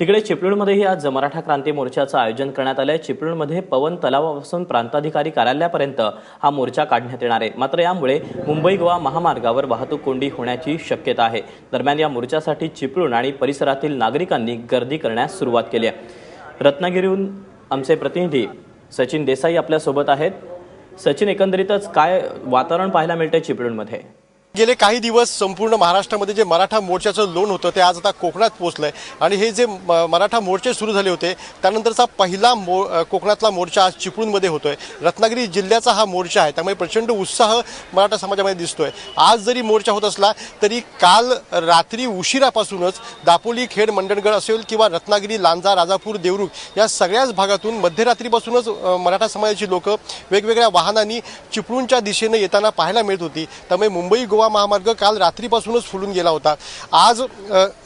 तिकडे चिपळूणमध्येही आज मराठा क्रांती मोर्चाचं आयोजन करण्यात आलंय. चिपळूणमध्ये पवन तलावापासून प्रांताधिकारी कार्यालयापर्यंत हा मोर्चा काढण्यात येणार आहे. मात्र यामुळे मुंबई गोवा महामार्गावर वाहतूक कोंडी होण्याची शक्यता आहे. दरम्यान या मोर्चासाठी चिपळूण आणि परिसरातील नागरिकांनी गर्दी करण्यास सुरुवात केली आहे. रत्नागिरीहून आमचे प्रतिनिधी सचिन देसाई आपल्यासोबत आहेत. सचिन एकंदरीतच काय वातावरण पाहायला मिळतंय चिपळूणमध्ये? गेले काही दिवस संपूर्ण महाराष्ट्रामध्ये जे मराठा मोर्चाचं लोन होतं ते आज आता कोकणात पोहोचलंय. आणि हे जे म- मराठा मोर्चे सुरू झाले होते त्यानंतरचा पहिला मो कोकणातला मोर्चा आज चिपळूणमध्ये होतोय. रत्नागिरी जिल्ह्याचा हा मोर्चा आहे त्यामुळे प्रचंड उत्साह मराठा समाजामध्ये दिसतोय. आज जरी मोर्चा होत असला तरी काल रात्री उशिरापासूनच दापोली खेड मंडणगड असेल किंवा रत्नागिरी लांजा राजापूर देवरुख या सगळ्याच भागातून मध्यरात्रीपासूनच मराठा समाजाची लोकं वेगवेगळ्या वाहनांनी चिपळूणच्या दिशेने येताना पाहायला मिळत होती. त्यामुळे मुंबई गोवा महामार्ग काल रात्रीपासूनच फुलून गेला होता. आज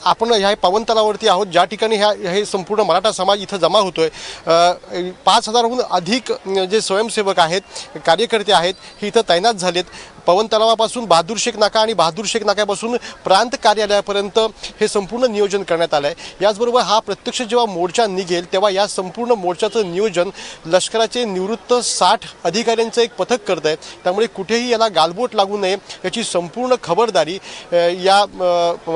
आपण ह्या पवन तलावरती आहोत. ज्या ठिकाणी ह्या हे संपूर्ण मराठा समाज इथं जमा होतोय आहे पाच हजारहून अधिक जे स्वयंसेवक आहेत कार्यकर्ते आहेत हे इथं तैनात झालेत. पवन तलावापासून बहादूर शेख नाका आणि बहादूर शेख नाक्यापासून प्रांत कार्यालयापर्यंत हे संपूर्ण नियोजन करण्यात आलं आहे याचबरोबर हा प्रत्यक्ष जेव्हा मोर्चा निघेल तेव्हा या संपूर्ण मोर्चाचं नियोजन लष्कराचे निवृत्त साठ अधिकाऱ्यांचं एक पथक करत आहे त्यामुळे कुठेही याला गालबोट लागू नये याची संपूर्ण खबरदारी या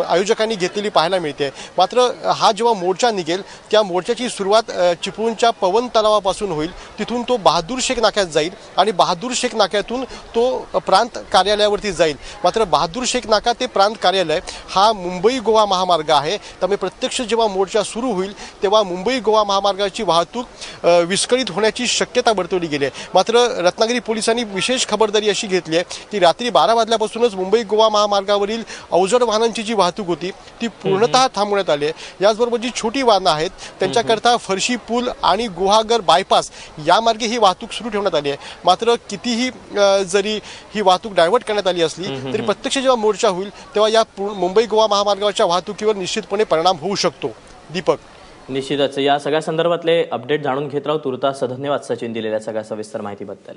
आयोजकांनी घेतलेली पाहायला मिळते. मात्र हा जेव्हा मोर्चा निघेल त्या मोर्चाची सुरुवात चिपळूणच्या पवन तलावापासून होईल. तिथून तो बहादूर शेख नाक्यात जाईल आणि बहादूर शेख नाक्यातून तो प्रांत कार्यालयावरती जाईल. मात्र बहादूर शेख नाका ते प्रांत कार्यालय हा मुंबई गोवा महामार्ग आहे. त्यामुळे प्रत्यक्ष जेव्हा मोर्चा सुरू होईल तेव्हा मुंबई गोवा महामार्गाची वाहतूक विस्कळीत होण्याची शक्यता वर्तवली गेली आहे. मात्र रत्नागिरी पोलिसांनी विशेष खबरदारी अशी घेतली आहे की रात्री बारा वाजल्यापासूनच मुंबई गोवा महामार्गावरील अवजड वाहनांची जी वाहतूक होती ती पूर्णतः थांबवण्यात आली आहे. याचबरोबर जी छोटी वाहनं आहेत त्यांच्याकरता फरशी पूल आणि गुहागर बायपास या मार्गे ही वाहतूक सुरू ठेवण्यात आली आहे. मात्र कितीही जरी ही वाहतूक डायव्हर्ट करण्यात आली असली तरी प्रत्यक्ष जेव्हा मोर्चा होईल तेव्हा या मुंबई गोवा महामार्गावरच्या वाहतुकीवर निश्चितपणे परिणाम होऊ शकतो. दीपक. निश्चितच. या सगळ्या संदर्भातले अपडेट जाणून घेत राहू तुर्तास धन्यवाद सचिन दिलेल्या सगळ्या सविस्तर माहितीबद्दल.